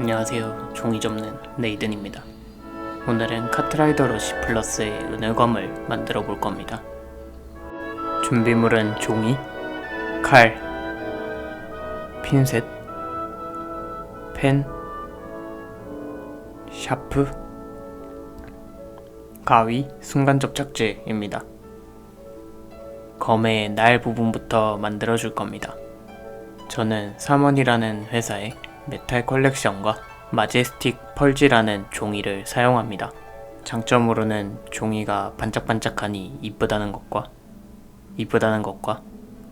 안녕하세요. 종이 접는 네이든입니다. 오늘은 카트라이더 러시 플러스의 은을검을 만들어 볼 겁니다. 준비물은 종이, 칼, 핀셋, 펜, 샤프, 가위, 순간 접 착제입니다. 검의 날 부분부터 만들어 줄 겁니다. 저는 삼원이라는 회사의 메탈 컬렉션과 마제스틱 펄지라는 종이를 사용합니다. 장점으로는 종이가 반짝반짝하니 이쁘다는 것과 이쁘다는 것과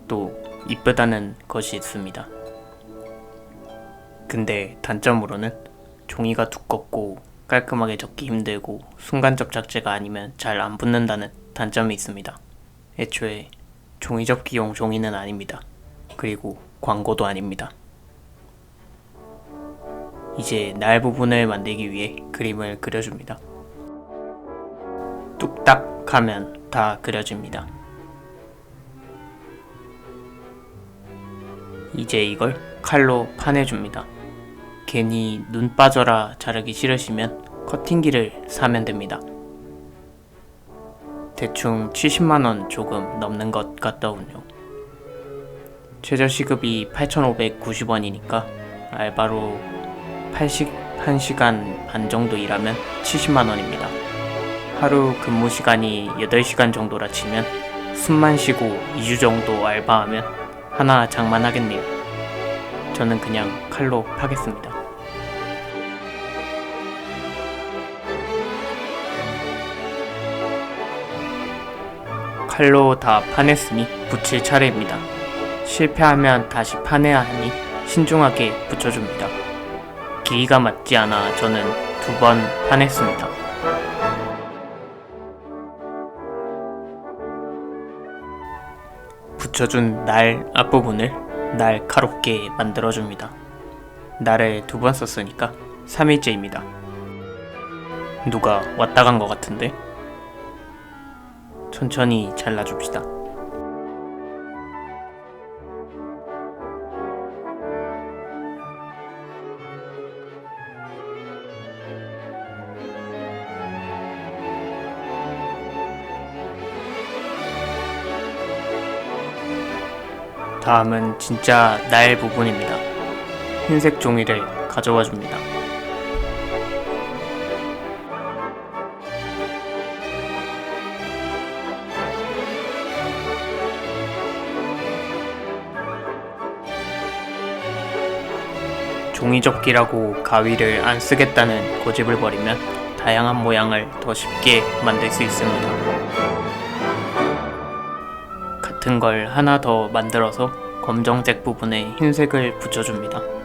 또 이쁘다는 것이 있습니다. 근데 단점으로는 종이가 두껍고 깔끔하게 적기 힘들고 순간 접 착제가 아니면 잘 안 붙는다는 단점이 있습니다. 애초에 종이 접기용 종이는 아닙니다. 그리고 광고도 아닙니다. 이제 날 부분을 만들기 위해 그림을 그려줍니다. 뚝딱 하면 다 그려집니다. 이제 이걸 칼로 파내줍니다. 괜히 눈 빠져라 자르기 싫으시면 커팅기를 사면 됩니다. 대충 70만원 조금 넘는 것 같더군요. 최저시급이 8,590원이니까 알바로 80, 1시간 반 정도 일하면 70만원입니다. 하루 근무 시간이 8시간 정도라 치면 숨만 쉬고 2주 정도 알바하면 하나 장만하겠네요. 저는 그냥 칼로 파겠습니다. 칼로 다 파냈으니 붙일 차례입니다. 실패하면 다시 파내야 하니 신중하게 붙여줍니다. 길이가 맞지 않아 저는 두번 파냈습니다. 붙여준 날 앞부분을 날카롭게 만들어줍니다. 날을 두 번 썼으니까 3일째입니다. 누가 왔다 간 것 같은데? 천천히 잘라줍시다. 다음은 진짜 날 부분입니다. 흰색 종이를 가져와 줍니다. 종이접기라고 가위를 안 쓰겠다는 고집을 버리면 다양한 모양을 더 쉽게 만들 수 있습니다. 같은 걸 하나 더 만들어서 검정색 부분에 흰색을 붙여줍니다.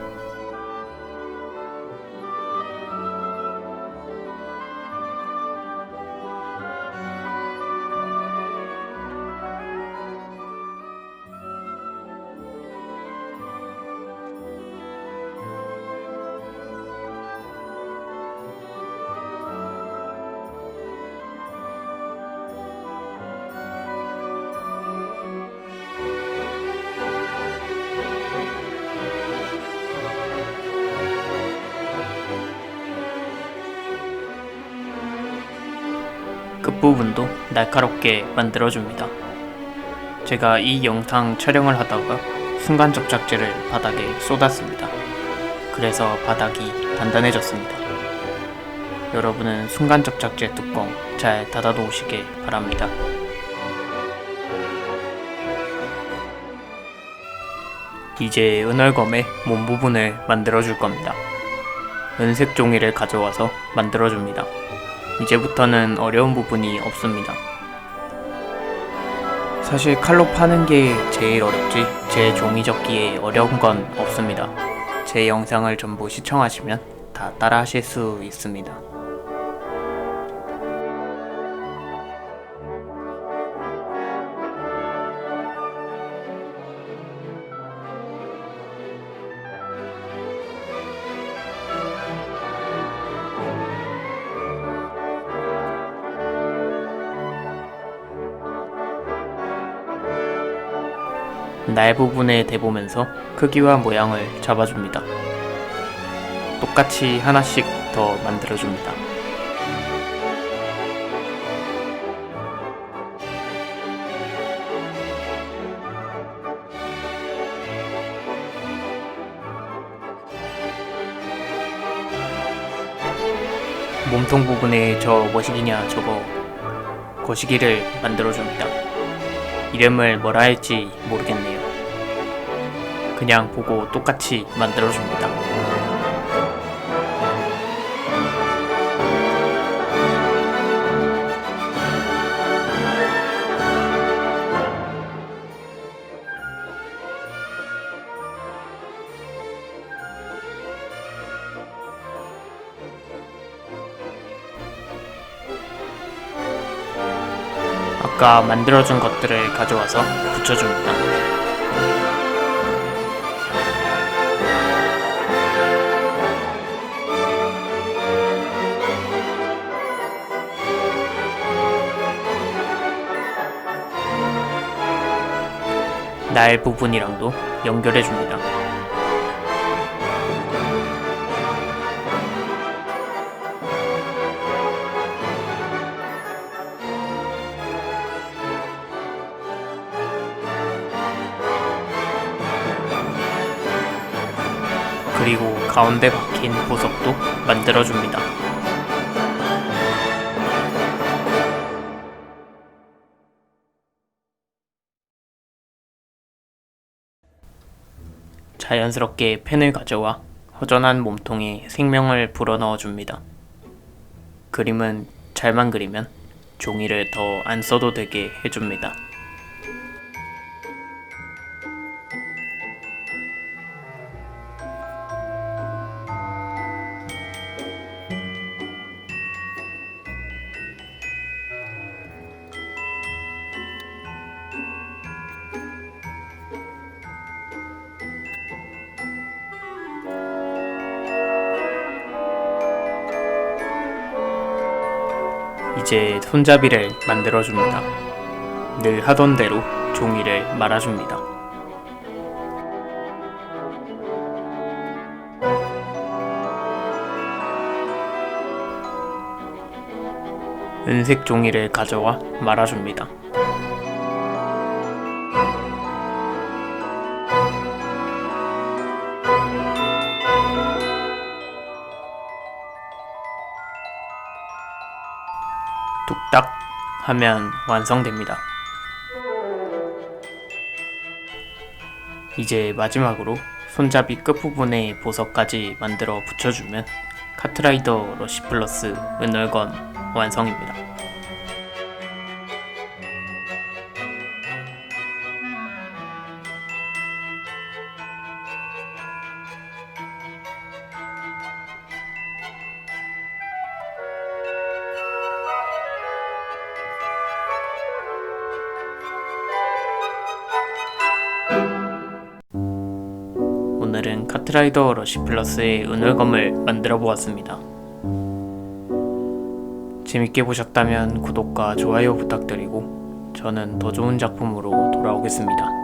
끝부분도 날카롭게 만들어줍니다. 제가 이 영상 촬영을 하다가 순간 접 착제를 바닥에 쏟았습니다. 그래서 바닥이 단단해졌습니다. 여러분은 순간 접 착제 뚜껑 잘 닫아 놓으시길 바랍니다. 이제 은얼검의 몸 부분을 만들어 줄 겁니다. 은색 종이를 가져와서 만들어 줍니다. 이제부터는 어려운 부분이 없습니다. 사실 칼로 파는 게 제일 어렵지 제 종이 접기에 어려운 건 없습니다. 제 영상을 전부 시청하시면 다 따라 하실 수 있습니다. 날 부분에 대보면서 크기와 모양을 잡아줍니다. 똑같이 하나씩 더 만들어줍니다. 몸통 부분에 저 뭐시기냐 저거 거시기를 만들어줍니다. 이름을 뭐라 할지 모르겠네요. 그냥 보고 똑같이 만들어줍니다. 아까 만들어준 것들을 가져와서 붙여줍니다. 날 부분이랑도 연결해 줍니다. 그리고 가운데 박힌 보석도 만들어줍니다. 자연스럽게 펜을 가져와 허전한 몸통에 생명을 불어넣어 줍니다. 그림은 잘만 그리면 종이를 더 안 써도 되게 해줍니다. 이제 손잡이를 만들어줍니다. 늘 하던 대로 종이를 말아줍니다. 은색 종이를 가져와 말아줍니다. 하면 완성됩니다. 이제 마지막으로 손잡이 끝부분에 보석까지 만들어 붙여주면 카트라이더 러시 플러스 은월건 완성입니다. 카트라이더 러시 플러스의 은월검을 만들어 보았습니다. 재밌게 보셨다면 구독과 좋아요 부탁드리고 저는 더 좋은 작품으로 돌아오겠습니다.